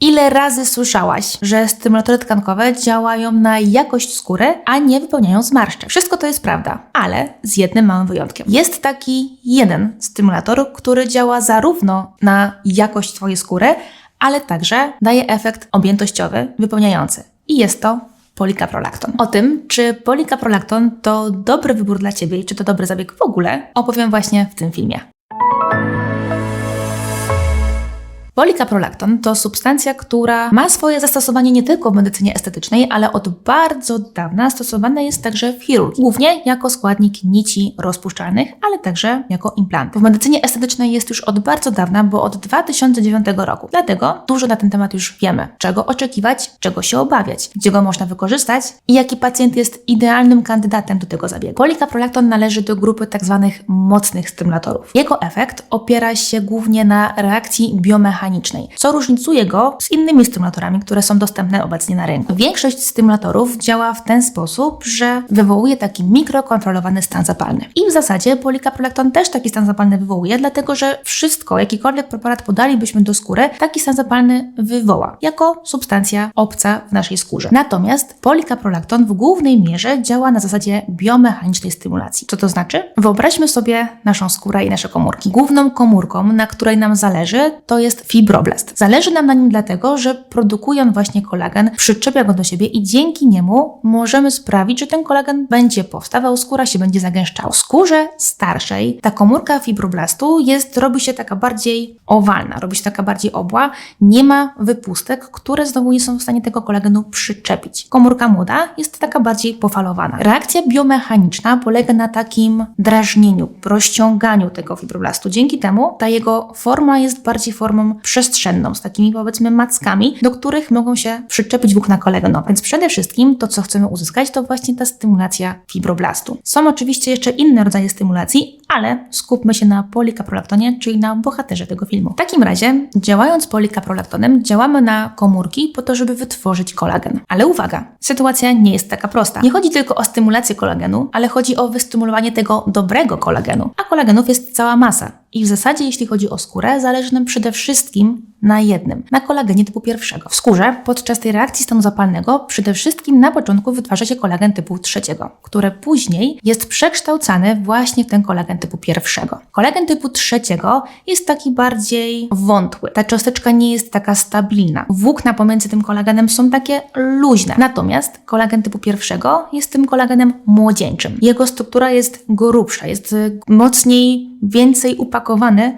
Ile razy słyszałaś, że stymulatory tkankowe działają na jakość skóry, a nie wypełniają zmarszczek? Wszystko to jest prawda, ale z jednym małym wyjątkiem. Jest taki jeden stymulator, który działa zarówno na jakość Twojej skóry, ale także daje efekt objętościowy, wypełniający. I jest to polikaprolakton. O tym, czy polikaprolakton to dobry wybór dla Ciebie i czy to dobry zabieg w ogóle, opowiem właśnie w tym filmie. Polikaprolakton to substancja, która ma swoje zastosowanie nie tylko w medycynie estetycznej, ale od bardzo dawna stosowana jest także w chirurgii. Głównie jako składnik nici rozpuszczalnych, ale także jako implant. W medycynie estetycznej jest już od bardzo dawna, bo od 2009 roku. Dlatego dużo na ten temat już wiemy. Czego oczekiwać, czego się obawiać, gdzie go można wykorzystać i jaki pacjent jest idealnym kandydatem do tego zabiegu. Polikaprolakton należy do grupy tzw. mocnych stymulatorów. Jego efekt opiera się głównie na reakcji biomechanicznej co różnicuje go z innymi stymulatorami, które są dostępne obecnie na rynku. Większość stymulatorów działa w ten sposób, że wywołuje taki mikrokontrolowany stan zapalny. I w zasadzie polikaprolakton też taki stan zapalny wywołuje, dlatego że wszystko, jakikolwiek preparat podalibyśmy do skóry, taki stan zapalny wywoła, jako substancja obca w naszej skórze. Natomiast polikaprolakton w głównej mierze działa na zasadzie biomechanicznej stymulacji. Co to znaczy? Wyobraźmy sobie naszą skórę i nasze komórki. Główną komórką, na której nam zależy, to jest fibroblast. Zależy nam na nim dlatego, że produkuje on właśnie kolagen, przyczepia go do siebie i dzięki niemu możemy sprawić, że ten kolagen będzie powstawał, skóra się będzie zagęszczała. W skórze starszej ta komórka fibroblastu jest, robi się taka bardziej owalna, robi się taka bardziej obła, nie ma wypustek, które znowu nie są w stanie tego kolagenu przyczepić. Komórka młoda jest taka bardziej pofalowana. Reakcja biomechaniczna polega na takim drażnieniu, rozciąganiu tego fibroblastu. Dzięki temu ta jego forma jest bardziej formą przestrzenną, z takimi powiedzmy mackami, do których mogą się przyczepić włókna kolagenowe. Więc przede wszystkim to, co chcemy uzyskać, to właśnie ta stymulacja fibroblastu. Są oczywiście jeszcze inne rodzaje stymulacji, ale skupmy się na polikaprolaktonie, czyli na bohaterze tego filmu. W takim razie, działając polikaprolaktonem, działamy na komórki po to, żeby wytworzyć kolagen. Ale uwaga, sytuacja nie jest taka prosta. Nie chodzi tylko o stymulację kolagenu, ale chodzi o wystymulowanie tego dobrego kolagenu. A kolagenów jest cała masa. I w zasadzie, jeśli chodzi o skórę, zależy nam przede wszystkim na jednym, na kolagenie typu pierwszego. W skórze podczas tej reakcji stanu zapalnego przede wszystkim na początku wytwarza się kolagen typu trzeciego, który później jest przekształcany właśnie w ten kolagen typu pierwszego. Kolagen typu trzeciego jest taki bardziej wątły. Ta cząsteczka nie jest taka stabilna. Włókna pomiędzy tym kolagenem są takie luźne. Natomiast kolagen typu pierwszego jest tym kolagenem młodzieńczym. Jego struktura jest grubsza, jest mocniej, więcej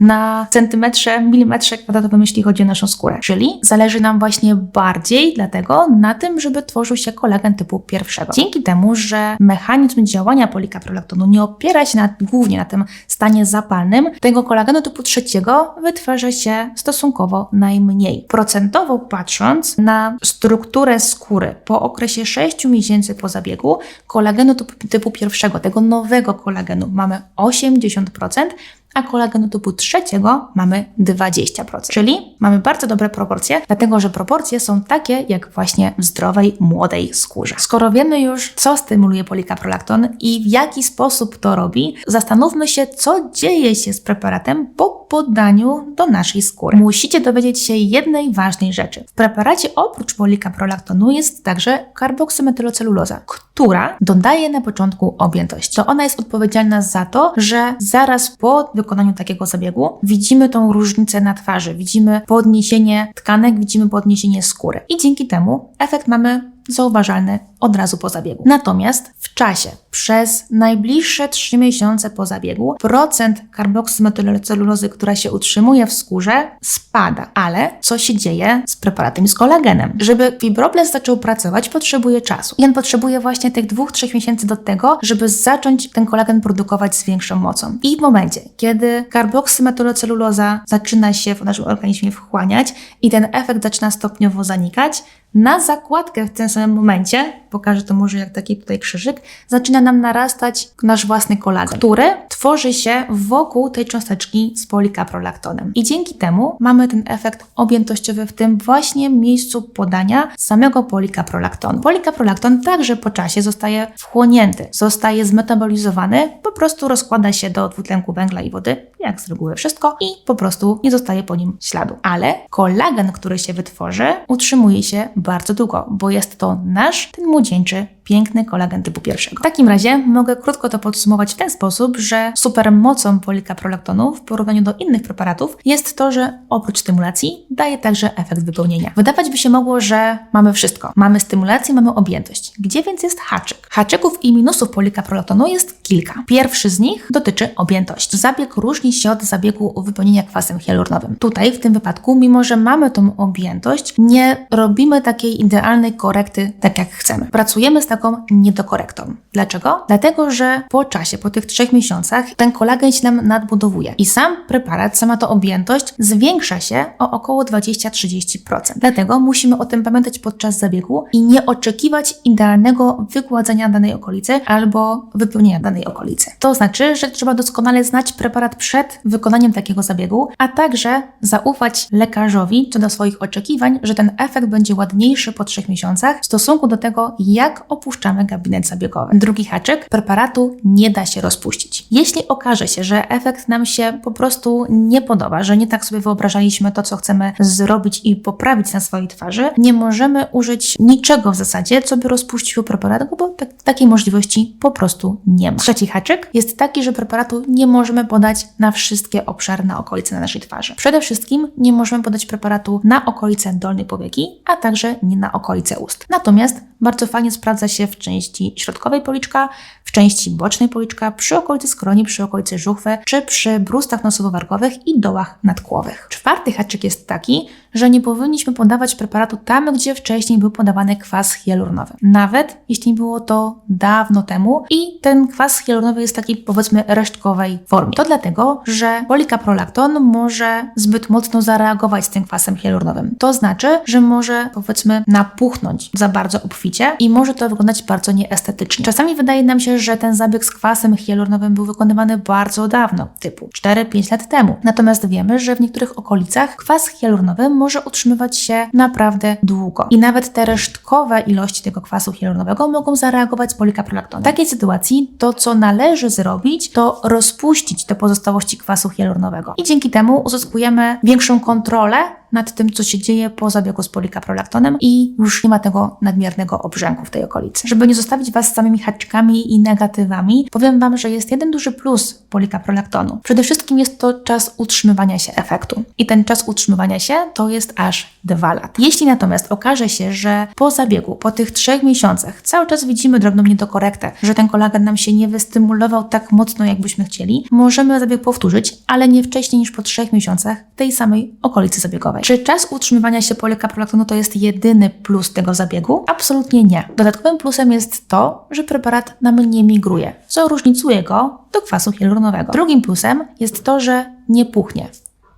na centymetrze, milimetrze kwadratowym, jeśli chodzi o naszą skórę. Czyli zależy nam właśnie bardziej dlatego na tym, żeby tworzył się kolagen typu pierwszego. Dzięki temu, że mechanizm działania polikaprolaktonu nie opiera się na, głównie na tym stanie zapalnym, tego kolagenu typu trzeciego wytwarza się stosunkowo najmniej. Procentowo patrząc na strukturę skóry po okresie 6 miesięcy po zabiegu, kolagenu typu, typu pierwszego, tego nowego kolagenu mamy 80%, a kolagenu typu trzeciego mamy 20%. Czyli mamy bardzo dobre proporcje, dlatego że proporcje są takie jak właśnie w zdrowej, młodej skórze. Skoro wiemy już, co stymuluje polikaprolakton i w jaki sposób to robi, zastanówmy się, co dzieje się z preparatem po podaniu do naszej skóry. Musicie dowiedzieć się jednej ważnej rzeczy. W preparacie oprócz polikaprolaktonu jest także karboksymetyloceluloza, która dodaje na początku objętość. To ona jest odpowiedzialna za to, że zaraz po wykonaniu takiego zabiegu widzimy tą różnicę na twarzy, widzimy podniesienie tkanek, widzimy podniesienie skóry. I dzięki temu efekt mamy zauważalny od razu po zabiegu. Natomiast w czasie, przez najbliższe 3 miesiące po zabiegu, procent karboksymetylocelulozy, która się utrzymuje w skórze, spada. Ale co się dzieje z preparatem z kolagenem? Żeby fibroblast zaczął pracować, potrzebuje czasu. I on potrzebuje właśnie tych 2-3 miesięcy do tego, żeby zacząć ten kolagen produkować z większą mocą. I w momencie, kiedy karboksymetyloceluloza zaczyna się w naszym organizmie wchłaniać i ten efekt zaczyna stopniowo zanikać, na zakładkę w sam samym momencie, pokażę to może jak taki tutaj krzyżyk, zaczyna nam narastać nasz własny kolagen, który tworzy się wokół tej cząsteczki z polikaprolaktonem. I dzięki temu mamy ten efekt objętościowy w tym właśnie miejscu podania samego polikaprolaktonu. Polikaprolakton także po czasie zostaje wchłonięty, zostaje zmetabolizowany, po prostu rozkłada się do dwutlenku węgla i wody, jak z reguły wszystko, i po prostu nie zostaje po nim śladu. Ale kolagen, który się wytworzy, utrzymuje się bardzo długo, bo jest to nasz, ten młodzieńczy, piękny kolagen typu pierwszego. W takim razie mogę krótko to podsumować w ten sposób, że supermocą polikaprolaktonu w porównaniu do innych preparatów jest to, że oprócz stymulacji daje także efekt wypełnienia. Wydawać by się mogło, że mamy wszystko. Mamy stymulację, mamy objętość. Gdzie więc jest haczyk? Haczyków i minusów polikaprolaktonu jest kilka. Pierwszy z nich dotyczy objętości. Zabieg różni się od zabiegu wypełnienia kwasem hialurnowym. Tutaj w tym wypadku, mimo że mamy tą objętość, nie robimy takiej idealnej korekty tak jak chcemy. Pracujemy z taką niedokorektą. Dlaczego? Dlatego, że po czasie, po tych trzech miesiącach, ten kolagen się nam nadbudowuje i sam preparat, sama ta objętość zwiększa się o około 20-30%. Dlatego musimy o tym pamiętać podczas zabiegu i nie oczekiwać idealnego wygładzenia danej okolicy albo wypełnienia danej okolicy. To znaczy, że trzeba doskonale znać preparat przed wykonaniem takiego zabiegu, a także zaufać lekarzowi co do swoich oczekiwań, że ten efekt będzie ładniejszy po trzech miesiącach w stosunku do tego, jak opuszczamy gabinet zabiegowy. Drugi haczyk, preparatu nie da się rozpuścić. Jeśli okaże się, że efekt nam się po prostu nie podoba, że nie tak sobie wyobrażaliśmy to, co chcemy zrobić i poprawić na swojej twarzy, nie możemy użyć niczego w zasadzie, co by rozpuściło preparat, bo tak, takiej możliwości po prostu nie ma. Trzeci haczyk jest taki, że preparatu nie możemy podać na wszystkie obszarne okolice na naszej twarzy. Przede wszystkim nie możemy podać preparatu na okolice dolnej powieki, a także nie na okolice ust. Natomiast bardzo fajnie sprawdza się w części środkowej policzka, w części bocznej policzka, przy okolicy skroni, przy okolicy żuchwy, czy przy brustach nosowo-wargowych i dołach nadkłowych. Czwarty haczyk jest taki, że nie powinniśmy podawać preparatu tam, gdzie wcześniej był podawany kwas hialuronowy. Nawet jeśli było to dawno temu i ten kwas hialuronowy jest takiej powiedzmy resztkowej formie. To dlatego, że polikaprolakton może zbyt mocno zareagować z tym kwasem hialuronowym. To znaczy, że może powiedzmy napuchnąć za obficie obficie i może to wyglądać bardzo nieestetycznie. Czasami wydaje nam się, że ten zabieg z kwasem hialuronowym był wykonywany bardzo dawno, typu 4-5 lat temu. Natomiast wiemy, że w niektórych okolicach kwas hialuronowy może utrzymywać się naprawdę długo. I nawet te resztkowe ilości tego kwasu hialuronowego mogą zareagować z polikaprolaktonem. W takiej sytuacji to, co należy zrobić, to rozpuścić te pozostałości kwasu hialuronowego. I dzięki temu uzyskujemy większą kontrolę nad tym, co się dzieje po zabiegu z polikaprolaktonem i już nie ma tego nadmiernego obrzęku w tej okolicy. Żeby nie zostawić Was z samymi haczkami i negatywami, powiem Wam, że jest jeden duży plus polikaprolaktonu. Przede wszystkim jest to czas utrzymywania się efektu. I ten czas utrzymywania się to jest aż dwa lata. Jeśli natomiast okaże się, że po zabiegu, po tych trzech miesiącach cały czas widzimy drobną niedokorektę, że ten kolagen nam się nie wystymulował tak mocno, jakbyśmy chcieli, możemy zabieg powtórzyć, ale nie wcześniej niż po trzech miesiącach tej samej okolicy zabiegowej. Czy czas utrzymywania się polikaprolaktonu to jest jedyny plus tego zabiegu? Absolutnie nie. Dodatkowym plusem jest to, że preparat nam nie migruje, co różnicuje go do kwasu hialuronowego. Drugim plusem jest to, że nie puchnie.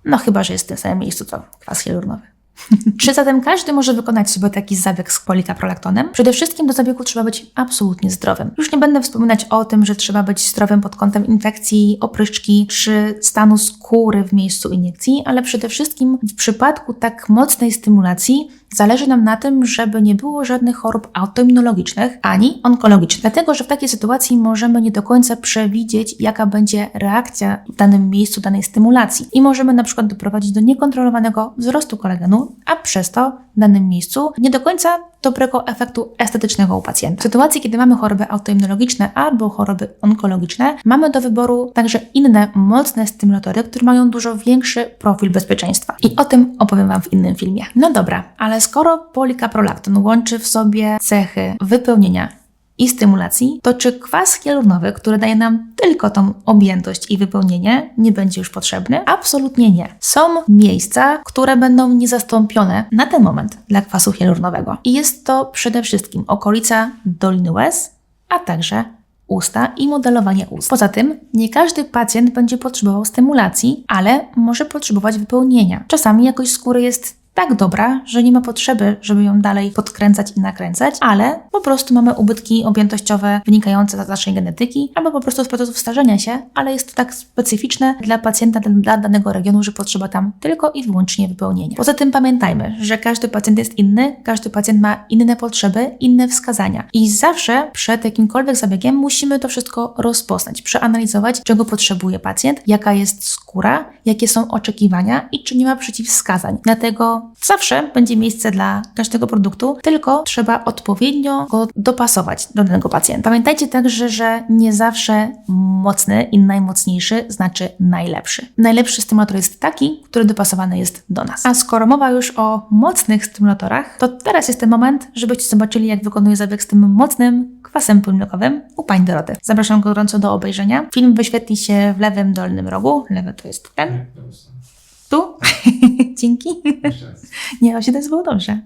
No chyba, że jest w tym samym miejscu co kwas hialuronowy. Czy zatem każdy może wykonać sobie taki zabieg z polikaprolaktonem? Przede wszystkim do zabiegu trzeba być absolutnie zdrowym. Już nie będę wspominać o tym, że trzeba być zdrowym pod kątem infekcji, opryszczki czy stanu skóry w miejscu iniekcji, ale przede wszystkim w przypadku tak mocnej stymulacji Zależy nam na tym, żeby nie było żadnych chorób autoimmunologicznych ani onkologicznych, dlatego że w takiej sytuacji możemy nie do końca przewidzieć, jaka będzie reakcja w danym miejscu danej stymulacji. I możemy na przykład doprowadzić do niekontrolowanego wzrostu kolagenu, a przez to w danym miejscu nie do końca dobrego efektu estetycznego u pacjenta. W sytuacji, kiedy mamy choroby autoimmunologiczne albo choroby onkologiczne, mamy do wyboru także inne mocne stymulatory, które mają dużo większy profil bezpieczeństwa. I o tym opowiem Wam w innym filmie. No dobra, ale skoro polikaprolakton łączy w sobie cechy wypełnienia i stymulacji, to czy kwas hialuronowy, który daje nam tylko tą objętość i wypełnienie, nie będzie już potrzebny? Absolutnie nie. Są miejsca, które będą niezastąpione na ten moment dla kwasu hialuronowego. I jest to przede wszystkim okolica doliny łez, a także usta i modelowanie ust. Poza tym, nie każdy pacjent będzie potrzebował stymulacji, ale może potrzebować wypełnienia. Czasami jakość skóry jest tak dobra, że nie ma potrzeby, żeby ją dalej podkręcać i nakręcać, ale po prostu mamy ubytki objętościowe wynikające z naszej genetyki, albo po prostu z procesów starzenia się, ale jest to tak specyficzne dla pacjenta, dla danego regionu, że potrzeba tam tylko i wyłącznie wypełnienia. Poza tym pamiętajmy, że każdy pacjent jest inny, każdy pacjent ma inne potrzeby, inne wskazania i zawsze przed jakimkolwiek zabiegiem musimy to wszystko rozpoznać, przeanalizować, czego potrzebuje pacjent, jaka jest skóra, jakie są oczekiwania i czy nie ma przeciwwskazań. Dlatego zawsze będzie miejsce dla każdego produktu, tylko trzeba odpowiednio go dopasować do danego pacjenta. Pamiętajcie także, że nie zawsze mocny i najmocniejszy znaczy najlepszy. Najlepszy stymulator jest taki, który dopasowany jest do nas. A skoro mowa już o mocnych stymulatorach, to teraz jest ten moment, żebyście zobaczyli, jak wykonuje zabieg z tym mocnym kwasem półmlekowym u pani Doroty. Zapraszam gorąco do obejrzenia. Film wyświetli się w lewym dolnym rogu. Lewy to jest ten. Dzięki. Nie, o się to było dobrze.